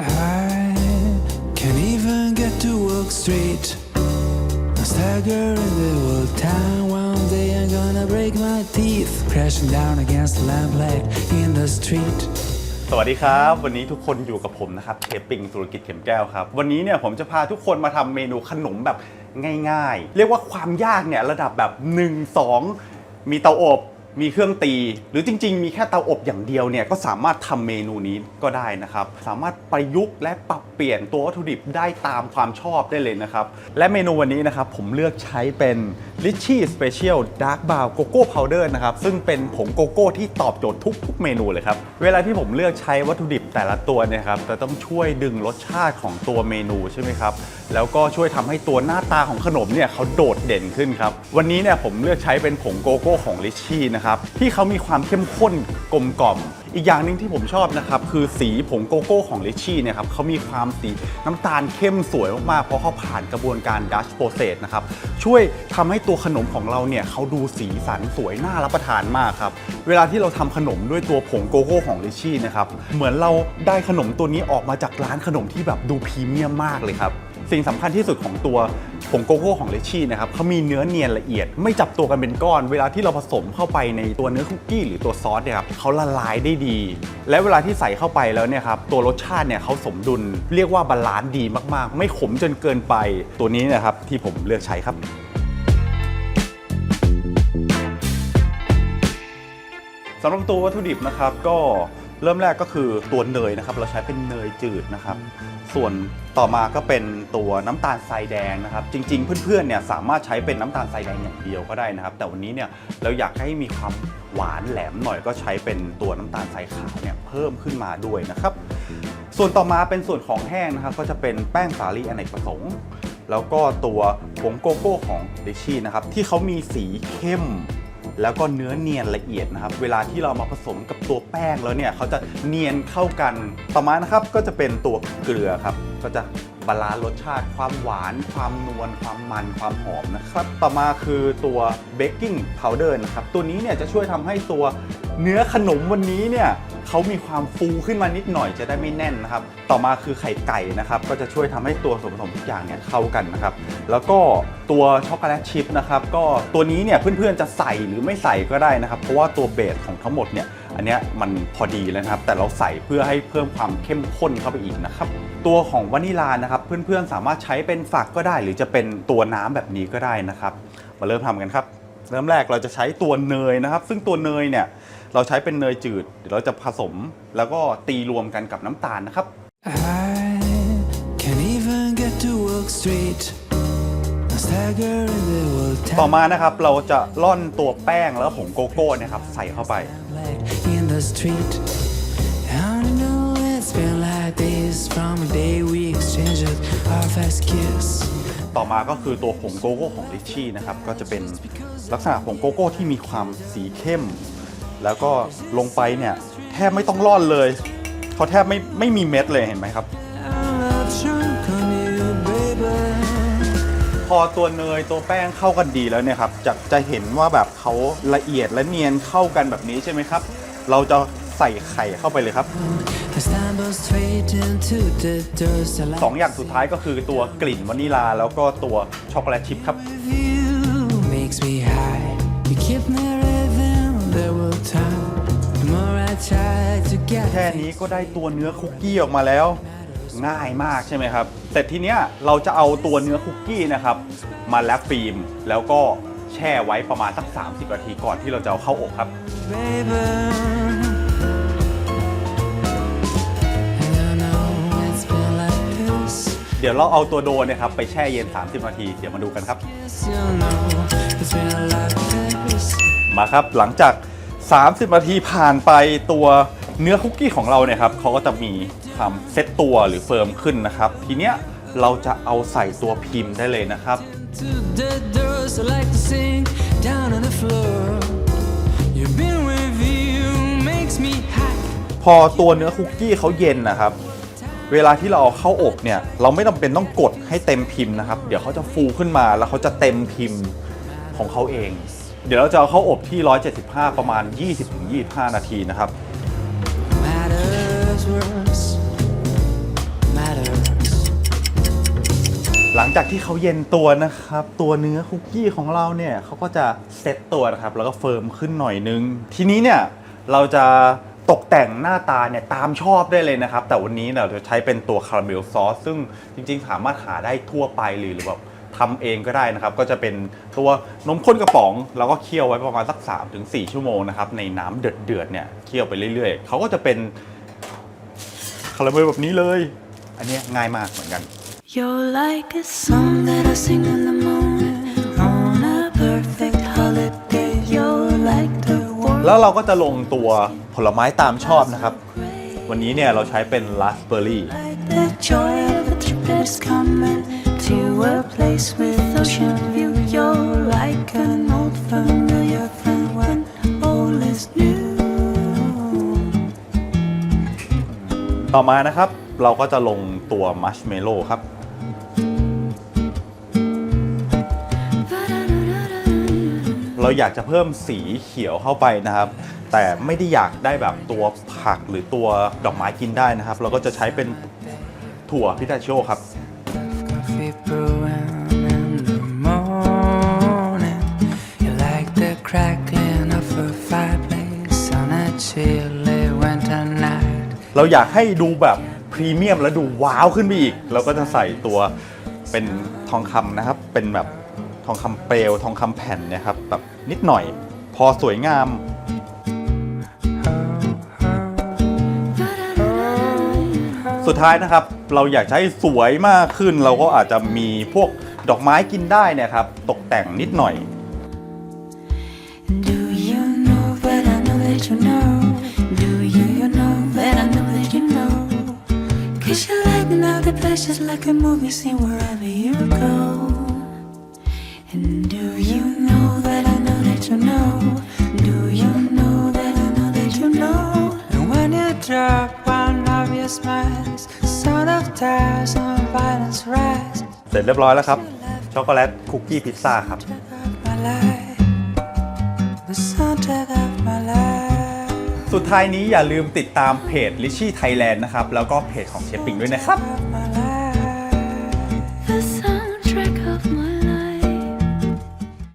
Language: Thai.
I can't even get to work straight. I stagger in the old town. One day I'm gonna break my teeth, crashing down against the lamplight in the street. สวัสดีครับ วันนี้ทุกคนอยู่กับผมนะครับเชฟปิงธุรกิจเข็มแก้วครับ วันนี้เนี่ยผมจะพาทุกคนมาทำเมนูขนมแบบง่ายๆ เรียกว่าความยากเนี่ยระดับแบบ 1 2 มีเตาอบ มีเครื่องตี หรือจริง ๆ มีแค่เตาอบอย่างเดียวเนี่ยก็สามารถทำเมนูนี้ก็ได้นะครับ สามารถประยุกต์และปรับเปลี่ยนตัววัตถุดิบได้ตามความชอบได้เลยนะครับ และเมนูวันนี้นะครับผมเลือกใช้เป็น Richie Special Dark Brown Cocoa Powder นะครับ ซึ่งเป็นผงโกโก้ที่ตอบโจทย์ทุกๆเมนูเลยครับ เวลาที่ผมเลือกใช้วัตถุดิบแต่ละตัวเนี่ยครับจะต้องช่วยดึงรสชาติของตัวเมนูใช่ไหมครับ แล้วก็ช่วยทำให้ตัวหน้าตาของขนมเนี่ยเขาโดดเด่นขึ้นครับ วันนี้เนี่ยผมเลือกใช้เป็นผงโกโก้ของ Richie นะครับ ที่เขามีความเข้มข้นกลมกล่อม อีกอย่างหนึ่งที่ผมชอบนะครับคือสีผงโกโก้ของลิชชี่เนี่ยครับเขามีความสีน้ำตาลเข้มสวยมากๆ เพราะเขาผ่านกระบวนการดัชโปรเซสนะครับช่วยทำให้ตัวขนมของเราเนี่ยเขาดูสีสันสวยน่ารับประทานมากครับเวลาที่เราทำขนมด้วยตัวผงโกโก้ของลิชชี่นะครับเหมือนเราได้ขนมตัวนี้ออกมาจากร้านขนมที่แบบดูพรีเมียมมากเลยครับ สิ่งสำคัญที่สุดของตัวผงโกโก้ของเลชี่นะครับเขามีเนื้อเนียนละเอียด ไม่จับตัวกันเป็นก้อน เวลาที่เราผสมเข้าไปในตัวเนื้อคุกกี้หรือตัวซอสเนี่ยครับเขาละลายได้ดี และเวลาที่ใส่เข้าไปแล้วเนี่ยครับตัวรสชาติเนี่ยเขาสมดุล เรียกว่าบาลานซ์ดีมากๆ ไม่ขมจนเกินไป ตัวนี้นะครับที่ผมเลือกใช้ครับสำหรับตัววัตถุดิบนะครับก็ เริ่มแรกก็คือตัวเนยนะครับ เราใช้เป็นเนยจืดนะครับ ส่วนต่อมาก็เป็นตัวน้ำตาลทรายแดงนะครับ จริง ๆ เพื่อนๆเนี่ยสามารถใช้เป็นน้ำตาลทรายแดงอย่างเดียวก็ได้นะครับ แต่วันนี้เนี่ยเราอยากให้มีความหวานแหลมหน่อยก็ใช้เป็นตัวน้ำตาลทรายขาวเนี่ยเพิ่มขึ้นมาด้วยนะครับ ส่วนต่อมาเป็นส่วนของแห้งนะครับ ก็จะเป็นแป้งสาลีอเนกประสงค์ แล้วก็ตัวผงโกโก้ของดิชี่นะครับที่เขามีสีเข้ม แล้วก็เนื้อเนียนละเอียดนะครับ เวลาที่เรามาผสมกับตัวแป้งแล้วเนี่ยเขาจะเนียนเข้ากัน ต่อมานะครับก็จะเป็นตัวเกลือครับ ก็จะบาลานซ์รสชาติความหวาน ความนวลความมันความหอมนะครับ ต่อมาคือตัวเบกกิ้งพาวเดอร์นะครับ ตัวนี้เนี่ยจะช่วยทำให้ตัวเนื้อขนมวันนี้เนี่ย เขามีความฟูขึ้นมานิดหน่อยจะได้ไม่แน่นนะครับ ต่อมาคือไข่ไก่นะครับ ก็จะช่วยทำให้ตัวส่วนผสมทุกอย่างเนี่ยเข้ากันนะครับ แล้วก็ตัวช็อกโกแลตชิพนะครับก็ตัวนี้เนี่ยเพื่อนๆจะใส่หรือไม่ใส่ก็ได้นะครับ เพราะว่าตัวเบสของทั้งหมดเนี่ยอันเนี้ยมันพอดีแล้วนะครับ แต่เราใส่เพื่อให้เพิ่มความเข้มข้นเข้าไปอีกนะครับ ตัวของวานิลานะครับ เพื่อนๆสามารถใช้เป็นฝักก็ได้ หรือจะเป็นตัวน้ำแบบนี้ก็ได้นะครับ มาเริ่มทำกันครับ เริ่มแรกเราจะใช้ตัวเนยนะครับ ซึ่งตัวเนยเนี่ยเราใช้เป็นเนยจืดเดี๋ยวเราจะผสมแล้วก็ตีรวมกันกับน้ำตาลนะครับ I can't even get to work straight. I stagger in the old ต่อ town. มานะครับเราจะร่อนตัวแป้งแล้วก็ผงโกโก้เนะครับใส่เข้าไป Like in the street. I know it's been like this from the day we exchanged our first kiss. ต่อมาก็คือตัวผงโกโก้ของลิชชี่นะครับก็จะเป็นลักษณะผงโกโก้ที่มีความสีเข้ม แล้วก็ลงไปเนี่ยแทบไม่ต้องร่อนเลยเขาแทบไม่ไม่มีเม็ดเลยเห็นไหมครับ พอตัวเนยตัวแป้งเข้ากันดีแล้วเนี่ยครับจะจะเห็นว่าแบบเขาละเอียดและเนียนเข้ากันแบบนี้ใช่ไหมครับ เราจะ ใส่ไข่เข้าไปเลยครับสองอย่างสุดท้ายก็คือตัวกลิ่นวานิลา แล้วก็ตัวช็อกโกแลตชิพครับ แค่นี้ก็ได้ตัวเนื้อคุกกี้ออกมาแล้วง่ายมากใช่ไหมครับ แต่ทีเนี้ยเราจะเอาตัวเนื้อคุกกี้นะครับ มาแลปฟิล์มแล้วก็แช่ไว้ประมาณสัก 30 นาทีก่อนที่เราจะเอาเข้าอบครับ เดี๋ยวเราเอาตัวโดเนยครับ ไปแช่เย็น 30 นาที เดี๋ยวมาดูกันครับ มาครับหลังจาก 30 นาทีผ่านไปตัวเนื้อคุกกี้ของเราเนี่ยครับเขาก็จะมีความเซตตัวหรือเฟิร์มขึ้นนะครับ ทีเนี้ยเราจะเอาใส่ตัวพิมพ์ได้เลยนะครับ พอตัวเนื้อคุกกี้เขาเย็นนะครับ เวลาที่เราเอาเข้าอบเนี่ยเราไม่จาเป็นต้องกดให้เต็มพิมพ์นะครับ เดี๋ยวเขาจะฟูขึ้นมาแล้วเขาจะเต็มพิมพ์ของเขาเอง เดี๋ยวเราจะเอาเข้าอบที่ 175 ประมาณ 20-25 นาทีนะครับ หลังจากที่เขาเย็นตัวนะครับ ตัวเนื้อคุกกี้ของเราเนี่ยเขาก็จะเซตตัวนะครับ แล้วก็เฟิร์มขึ้นหน่อยนึง ทีนี้เนี่ยเราจะ ตกแต่งหน้าตาเนี่ยตามชอบได้เลยนะครับ แต่วันนี้เราจะใช้เป็นตัวคาราเมลซอสซึ่งจริงๆ สามารถหาได้ทั่วไปหรือหรือแบบทำเองก็ได้นะครับ ก็จะเป็นตัวนมข้นกระป๋อง แล้วก็เคี่ยวไว้ประมาณสัก 3-4 ชั่วโมงนะครับ ในน้ำเดือดๆเนี่ยเคี่ยวไปเรื่อยๆเขาก็จะเป็นคาราเมลแบบนี้เลย อันนี้ง่ายมากเหมือนกัน You're like a song that I sing in the แล้วเราก็จะลงตัวผลไม้ตามชอบนะครับ วันนี้เนี่ยเราใช้เป็นราสเบอร์รี่ like the joy of a trip that's coming to a place with ocean view. You're like an old familiar friend when all is new. ต่อมานะครับเราก็จะลงตัวมัชเมลโล่ครับ เราอยากจะเพิ่มสีเขียวเข้าไปนะครับ แต่ไม่ได้อยากได้แบบตัวผักหรือตัวดอกไม้กินได้นะครับ เราก็จะใช้เป็นถั่วพิทาชิโอครับ Coffee brewing in the morning. You like the crackling of a fireplace on a chilly winter night. เราอยากให้ดูแบบพรีเมียมและดูว้าวขึ้นไปอีก เราก็จะใส่ตัวเป็นทองคำนะครับ เป็นแบบทองคำเปลวทองคำแผ่นเนะครับแบบ นิดหน่อย พอสวยงาม สุดท้ายนะครับ เราอยากใช้สวยมากขึ้น เราก็อาจจะมีพวกดอกไม้กินได้นะครับ ตกแต่งนิดหน่อย like movie scene wherever you go. เสร็จเรียบร้อยแล้วครับ ช็อกโกแลตคุกกี้พิซซ่าครับ Of my life, the soundtrack of my life. สุดท้ายนี้อย่าลืมติดตามเพจ Richie Thailand นะครับ แล้วก็เพจของเชฟปิงด้วยนะครับ Of my life.